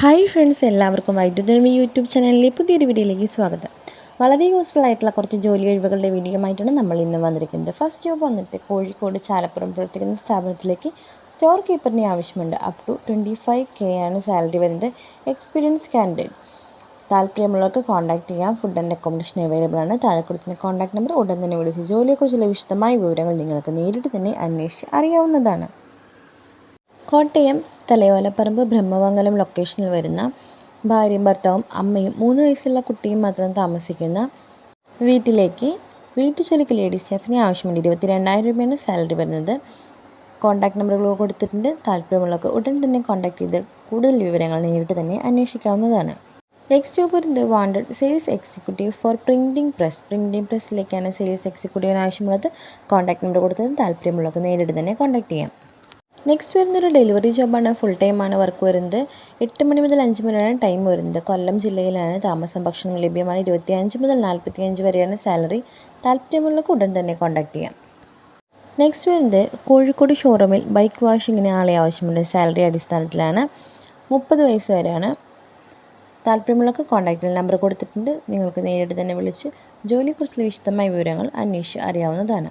Hi friends എല്ലാവർക്കും വൈദ്യുതരമി YouTube ചാനലിലെ പുതിയൊരു വീഡിയോയിലേക്ക് സ്വാഗതം. വളരെ യൂസ്ഫുൾ ആയിട്ടുള്ള കുറച്ച് ജോലി ഒഴിവുകളുടെ വീഡിയോ ആയിട്ടാണ് നമ്മൾ ഇന്ന് വന്നിരിക്കുന്നത്. ഫസ്റ്റ് ജോബ് വന്നിട്ട് കോഴിക്കോട് ചാലപ്പുറം പ്രവർത്തിക്കുന്ന സ്ഥാപനത്തിലേക്ക് സ്റ്റോർ കീപ്പറിന് ആവശ്യമുണ്ട്. Up to twenty five K ആണ് സാലറി വരുന്നത്. എക്സ്പീരിയൻസ് കാൻഡിഡേറ്റ് താല്പര്യമുള്ളവർക്ക് കോൺടാക്ട് ചെയ്യാം. ഫുഡ് ആൻഡ് അക്കോമഡേഷൻ അവൈലബിൾ ആണ്. താഴെ കൊടുക്കുന്ന കോൺടാക്ട് നമ്പർ ഉടൻ തന്നെ വിളിച്ച് ജോലിയെക്കുറിച്ചുള്ള വിശദമായ വിവരങ്ങൾ നിങ്ങൾക്ക് നേരിട്ട് തന്നെ അന്വേഷിച്ച് അറിയാവുന്നതാണ്. കോട്ടയം തലയോലപ്പറമ്പ് ബ്രഹ്മമംഗലം ലൊക്കേഷനിൽ വരുന്ന ഭാര്യയും ഭർത്താവും അമ്മയും മൂന്ന് വയസ്സുള്ള കുട്ടിയും മാത്രം താമസിക്കുന്ന വീട്ടിലേക്ക് വീട്ടു ചുരുക്കി ലേഡീസ് സ്റ്റാഫിന് ആവശ്യമുണ്ട്. ഇരുപത്തി രണ്ടായിരം രൂപയാണ് സാലറി വരുന്നത്. കോൺടാക്ട് നമ്പറുകൾ കൊടുത്തിട്ടുണ്ട്. താല്പര്യമുള്ളവർക്ക് ഉടൻ തന്നെ കോൺടാക്ട് ചെയ്ത് കൂടുതൽ വിവരങ്ങൾ നേരിട്ട് തന്നെ അന്വേഷിക്കാവുന്നതാണ്. നെക്സ്റ്റ് ജോബ് വരുന്നത് wanted sales executive for printing press printing പ്രസ്സിലേക്കാണ് sales എക്സിക്യൂട്ടീവിന് ആവശ്യമുള്ളത്. കോൺടാക്ട് നമ്പർ കൊടുത്തത് താല്പര്യമുള്ളവർക്ക് നേരിട്ട് തന്നെ കോൺടാക്ട് ചെയ്യാം. നെക്സ്റ്റ് വരുന്നൊരു ഡെലിവറി ജോബാണ് ഫുൾ ടൈമാണ് വർക്ക് വരുന്നത്. എട്ട് മണി മുതൽ അഞ്ച് മണി വരെയാണ് ടൈം വരുന്നത്. കൊല്ലം ജില്ലയിലാണ് താമസം. ഭക്ഷണം ലഭ്യമാണ്. ഇരുപത്തി അഞ്ച് മുതൽ നാൽപ്പത്തി അഞ്ച് വരെയാണ് സാലറി താല്പര്യമുള്ളവർക്ക് ഉടൻ തന്നെ കോൺടാക്ട് ചെയ്യാം. നെക്സ്റ്റ് വരുന്നത് കോഴിക്കോട് ഷോറൂമിൽ ബൈക്ക് വാഷിങ്ങിന് ആളെ ആവശ്യമുണ്ട് സാലറി അടിസ്ഥാനത്തിലാണ്. മുപ്പത് വയസ്സ് വരെയാണ്. താല്പര്യമുള്ളവർക്ക് കോൺടാക്റ്റ് നമ്പർ കൊടുത്തിട്ടുണ്ട്. നിങ്ങൾക്ക് നേരിട്ട് തന്നെ വിളിച്ച് ജോലിയെക്കുറിച്ചുള്ള വിശദമായ വിവരങ്ങൾ അന്വേഷിച്ച് അറിയാവുന്നതാണ്.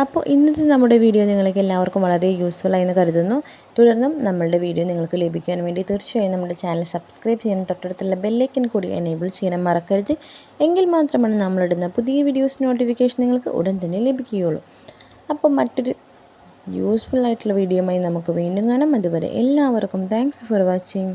അപ്പോൾ ഇന്നത്തെ നമ്മുടെ വീഡിയോ നിങ്ങൾക്ക് എല്ലാവർക്കും വളരെ യൂസ്ഫുൾ ആയെന്ന് കരുതുന്നു. തുടർന്നും നമ്മളുടെ വീഡിയോ നിങ്ങൾക്ക് ലഭിക്കാൻ വേണ്ടി തീർച്ചയായും നമ്മുടെ ചാനൽ സബ്സ്ക്രൈബ് ചെയ്യാൻ തൊട്ടടുത്തുള്ള ബെല്ലൈക്കൻ കൂടി എനേബിൾ ചെയ്യാൻ മറക്കരുത്. എങ്കിൽ മാത്രമാണ് നമ്മളിടുന്ന പുതിയ വീഡിയോസ് നോട്ടിഫിക്കേഷൻ നിങ്ങൾക്ക് ഉടൻ തന്നെ ലഭിക്കുകയുള്ളൂ. അപ്പോൾ മറ്റൊരു യൂസ്ഫുൾ ആയിട്ടുള്ള വീഡിയോയുമായി നമുക്ക് വീണ്ടും കാണാം. അതുവരെ എല്ലാവർക്കും താങ്ക്സ് ഫോർ വാച്ചിങ്